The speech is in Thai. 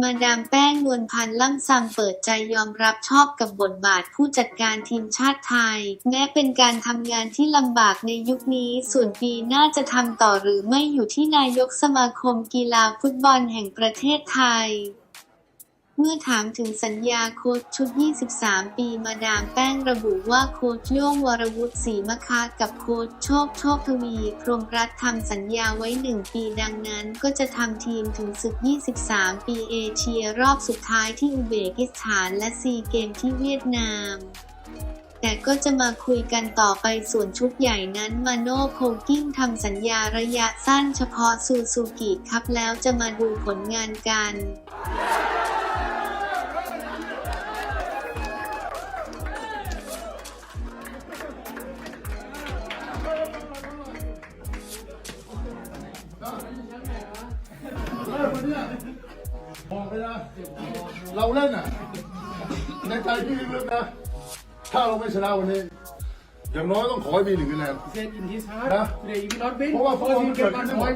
มาดามแป้งนวลพันธ์ล่ำซำเปิดใจยอมรับชอบกับบทบาทผู้จัดการทีมชาติไทย แม้เป็นการทำงานที่ลำบากในยุคนี้ ส่วนปีหน้าจะทำต่อหรือไม่อยู่ที่นายกสมาคมกีฬาฟุตบอลแห่งประเทศไทย เมื่อถามถึงสัญญาโค้ชชุด 23 ปีมาดามแป้งระบุว่าโค้ชโย่งวรวุฒิศรีมะคะกับโค้ชโชคโชคทวีพรมรัตน์ทำสัญญาไว้ 1 ปีดังนั้นก็จะทำทีมถึงศึก 23 ปีเอเชียรอบสุดท้ายที่อุเบกิสถานและซีเกมที่เวียดนามแต่ก็จะมาคุยกันต่อไปส่วนชุดใหญ่นั้นมาโน่โพลกิ้งทำสัญญาระยะสั้นเฉพาะซูซูกิครับแล้วจะมาดูผลงานกัน เมอกไปนะเราเล่นอะ ในใจพี่ลึกๆนะ ถ้าเราไม่ชนะวันนี้ อย่างน้อยต้องขอให้มีหนึ่งคะแนนเซตอิน his heart, Huh? today you will not เพราะว่าฟอร์อมันเกิดขึ้นบ่ย